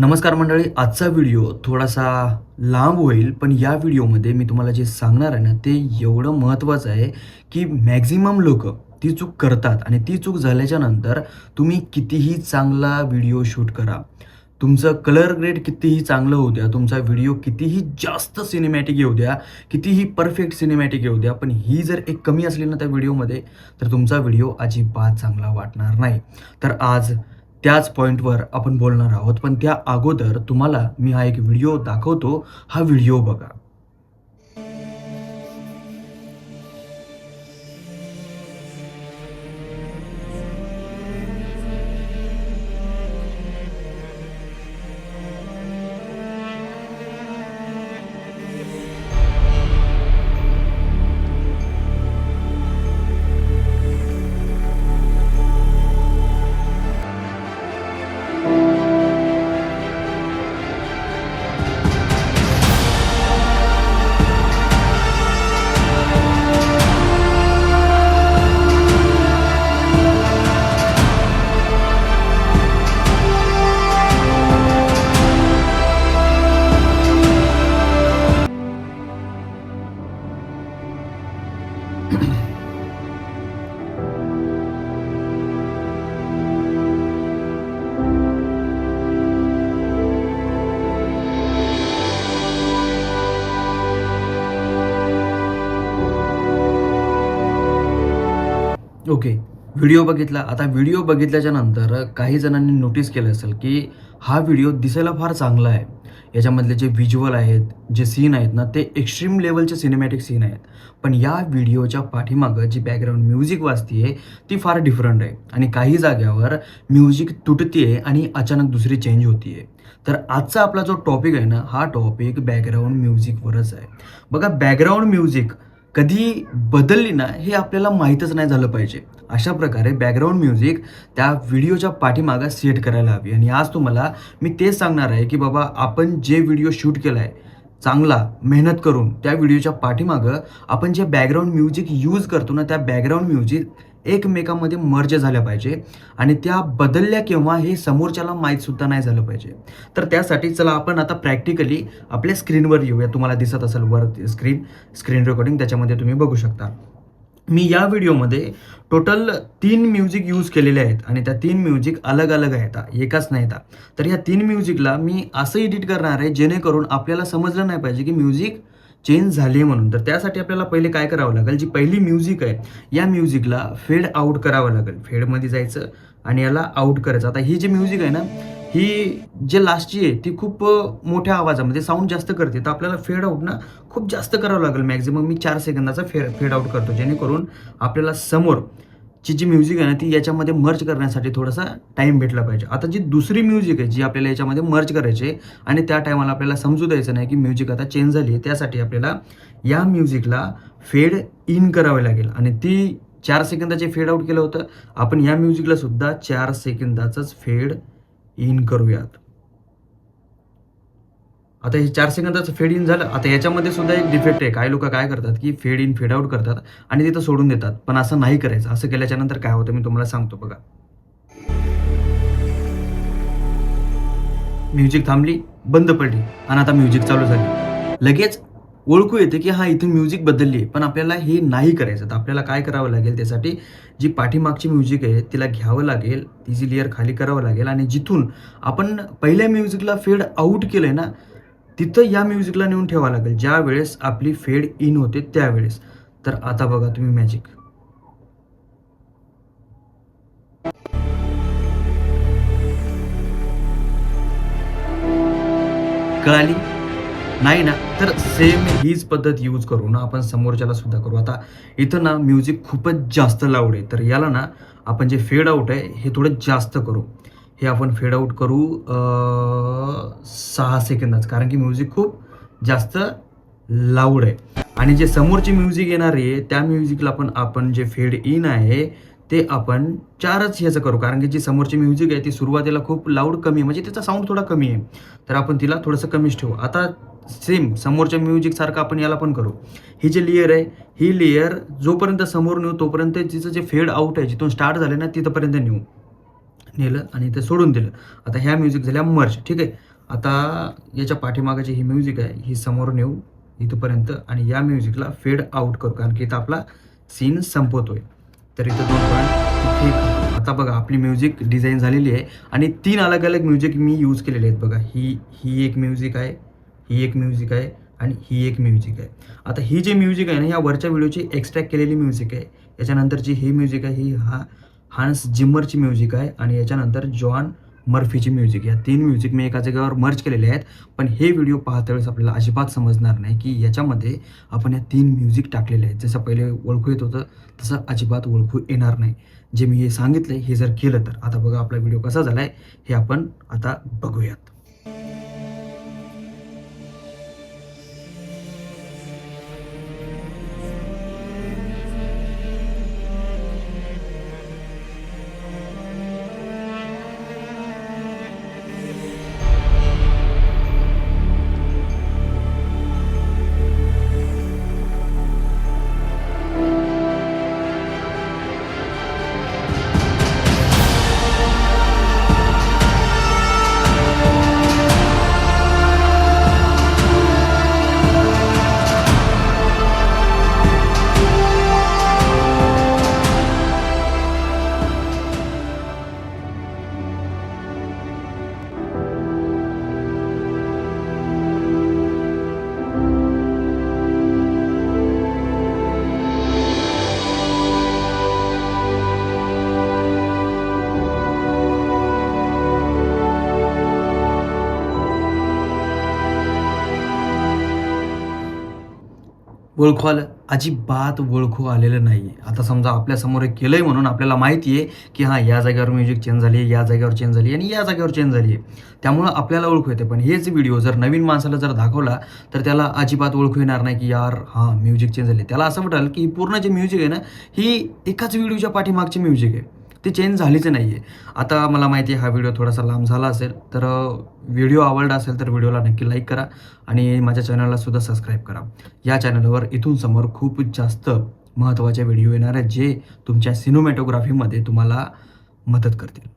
नमस्कार मंडळी आजचा व्हिडिओ थोडासा लांब होईल पण या व्हिडिओमध्ये मी तुम्हाला जे सांगणार आहे ना ते एवढं महत्त्वाचं आहे की मॅक्झिमम लोक ती चूक करतात आणि ती चूक झाल्याच्यानंतर तुम्ही कितीही चांगला व्हिडिओ शूट करा. तुमचं कलर ग्रेड कितीही चांगलं होऊ द्या तुमचा व्हिडिओ कितीही जास्त सिनेमॅटिक येऊ द्या कितीही परफेक्ट सिनेमॅटिक येऊ द्या पण ही जर एक कमी असली ना त्या व्हिडिओमध्ये तर तुमचा व्हिडिओ अजिबात चांगला वाटणार नाही. तर आज त्याच पॉईंटवर आपण बोलणार आहोत. पण त्या अगोदर तुम्हाला मी हा एक व्हिडिओ दाखवतो. हा व्हिडिओ बघा. ओके व्हिडिओ बघितला. आता व्हिडिओ बघितल्याच्या नंतर काही जणांनी नोटीस केलं असेल की हा व्हिडिओ दिसायला फार चांगला आहे. याच्यामधले जे व्हिज्युअल आहेत जे सीन आहेत ना ते एक्स्ट्रीम लेवलचे सिनेमॅटिक सीन आहेत. पण या व्हिडिओच्या पाठीमागं जी बॅकग्राऊंड म्युझिक वाजतीये ती फार डिफरंट आहे. आणि काही जाग्यावर म्युझिक तुटतीये आणि अचानक दुसरी चेंज होतीये. तर आजचा आपला जो टॉपिक आहे ना हा टॉपिक बॅकग्राऊंड म्युझिकवरच आहे. बघा बॅकग्राऊंड म्युझिक कधी बदलली ना हे आपल्याला माहीतच नाही झालं पाहिजे. अशा प्रकारे बॅकग्राऊंड म्युझिक त्या व्हिडिओच्या पाठीमागं सेट करायला हवी. आणि आज तुम्हाला मी तेच सांगणार आहे की बाबा आपण जे व्हिडिओ शूट केला आहे चांगला मेहनत करून त्या व्हिडिओच्या पाठीमागं आपण जे बॅकग्राऊंड म्युझिक यूज करतो ना त्या बॅकग्राऊंड म्युझिक एकमेकांमध्ये मर्ज झाल्या पाहिजे आणि त्या बदलल्या केव्हा हे समोरच्याला माहीत सुद्धा नाही झालं पाहिजे. तर त्यासाठी चला आपण आता प्रॅक्टिकली आपल्या स्क्रीनवर येऊया. तुम्हाला दिसत असेल वर स्क्रीन स्क्रीन रेकॉर्डिंग त्याच्यामध्ये तुम्ही बघू शकता. मी या व्हिडिओमध्ये टोटल तीन म्युझिक यूज केलेले आहेत आणि त्या तीन म्युझिक अलग अलग आहेत. एकाच नाही तर. या तीन म्युझिकला मी असं एडिट करणार आहे जेणेकरून आपल्याला समजलं नाही पाहिजे की म्युझिक चेंज झाली म्हणून. तर त्यासाठी आपल्याला पहिले काय करावं लागेल? जी पहिली म्युझिक आहे या म्युझिकला फेड आउट करावं लागेल. फेडमध्ये जायचं आणि याला आउट करायचं. आता ही जी म्युझिक आहे ना ही जे लास्टची आहे ती खूप मोठ्या आवाजामध्ये साऊंड जास्त करते. तर आपल्याला फेड आउट ना खूप जास्त करावं लागेल. मॅक्झिमम मी चार सेकंदाचा फे फेड आउट करतो. जेणेकरून आपल्याला समोर ची जी म्युझिक आहे ना ती याच्यामध्ये मर्ज करण्यासाठी थोडासा टाईम भेटला पाहिजे. आता जी दुसरी म्युझिक आहे जी आपल्याला याच्यामध्ये मर्ज करायची आहे आणि त्या टायमाला आपल्याला समजू द्यायचं नाही की म्युझिक आता चेंज झाली आहे त्यासाठी आपल्याला या म्युझिकला फेड इन करावे लागेल. आणि ती चार सेकंदाचे फेड आउट केलं होतं आपण या म्युझिकला सुद्धा चार सेकंदाचंच फेड इन करूयात. आता हे चार सेकंदाचं फेड इन झालं. आता याच्यामध्ये सुद्धा एक डिफेक्ट आहे. काही लोक काय करतात की फेड इन फेड आउट करतात आणि तिथं सोडून देतात. पण असं नाही करायचं. असं केल्याच्यानंतर काय होतं? मी तुम्हाला सांगतो बघा. म्युझिक थांबली बंद पडली आणि आता म्युझिक चालू झाली. लगेच ओळखू येते की हा इथे म्युझिक बदलली आहे पण आपल्याला हे नाही करायचं. तर आपल्याला काय करावं लागेल? त्यासाठी जी पाठीमागची म्युझिक आहे तिला घ्यावं लागेल. तिची लेअर खाली करावं लागेल. आणि जिथून आपण पहिल्या म्युझिकला फेड आउट आहे ना तिथं या म्युझिकला नेऊन ठेवावं लागेल. ज्या वेळेस आपली फेड इन होते त्यावेळेस. तर आता बघा तुम्ही मॅजिक कळाली? नाही ना? तर सेम हीच पद्धत यूज करू ना आपण समोरच्याला सुद्धा करू. आता इथं ना म्युझिक खूपच जास्त लाऊड आहे. तर याला ना आपण जे फेड आउट आहे हे थोडं जास्त करू. हे आपण फेडआउट करू सहा सेकंदाच. कारण की म्युझिक खूप जास्त लाऊड आहे. आणि जे समोरची म्युझिक येणार आहे त्या म्युझिकला पण आपण जे फेड इन आहे ते आपण चारच ह्याचं करू. कारण की जी समोरची म्युझिक आहे ती सुरुवातीला खूप लाऊड कमी आहे. म्हणजे त्याचा साऊंड थोडा कमी आहे. तर आपण तिला थोडंसं कमीच ठेवू. आता सेम समोरच्या म्युझिक सारखं आपण याला पण करू. ही जी लेअर आहे ही लेअर जोपर्यंत समोर नेऊ तोपर्यंत तिचं जे फेड आउट आहे जिथून स्टार्ट झाले ना तिथपर्यंत नेऊ. नेलं आणि ते सोडून दिलं. आता ह्या म्युझिक झाल्या मर्ज ठीक आहे? आता याच्या पाठीमागाची ही म्युझिक आहे ही समोर नेऊ इथपर्यंत आणि या म्युझिकला फेड आउट करू. कारण की इथं आपला सीन संपवतोय. तर इथं दोन पॉईंट आता बघा आपली म्युझिक डिझाईन झालेली आहे आणि तीन अलग अलग म्युझिक मी यूज केलेले आहेत बघा. ही ही एक म्युझिक आहे ही एक म्युझिक आहे आणि ही एक म्युझिक आहे. आता ही जे म्युझिक आहे ना ह्या वरच्या व्हिडिओची एक्स्ट्रॅक्ट केलेली म्युझिक आहे. याच्यानंतरची ही म्युझिक आहे ही हा हान्स जिम्मरची म्युझिक आहे आणि याच्यानंतर जॉन मर्फीची म्युझिक. या तीन म्युझिक मी एका जागेवर मर्ज केलेले आहेत पण हे व्हिडिओ पाहता वेळेस आपल्याला अजिबात समजणार नाही की याच्यामध्ये आपण या तीन म्युझिक टाकलेले आहेत. जसं पहिले ओळखू येत होतं तसं अजिबात ओळखू येणार नाही. जे मी हे सांगितलं हे जर केलं तर. आता बघा आपला व्हिडिओ कसा झाला आहे हे आपण आता बघूयात. ओळखू आलं अजिबात ओळखू आलेलं नाही आहे आता समजा आपल्यासमोर एक केलं आहे म्हणून आपल्याला माहिती आहे की हां या जागेवर म्युझिक चेंज झाली आहे या जागेवर चेंज झाली आहे आणि या जागेवर चेंज झाली आहे त्यामुळं आपल्याला ओळखू येते. पण हेच व्हिडिओ जर नवीन माणसाला जर दाखवला तर त्याला अजिबात ओळखू येणार नाही की यार हां म्युझिक चेंज झाले त्याला असं वाटेल की पूर्ण जे म्युझिक आहे ना ही एकाच व्हिडिओच्या पाठीमागची म्युझिक आहे. ते चेंज झालीच नाही आहे आता मला माहिती आहे हा व्हिडिओ थोडासा लांब झाला असेल तर व्हिडिओ आवडला असेल तर व्हिडिओला नक्की लाईक करा आणि माझ्या चॅनलला सुद्धा सबस्क्राईब करा. या चॅनलवर इथून समोर खूप जास्त महत्त्वाचे व्हिडिओ येणार आहेत जे तुमच्या सिनेमॅटोग्राफीमध्ये तुम्हाला मदत करतील.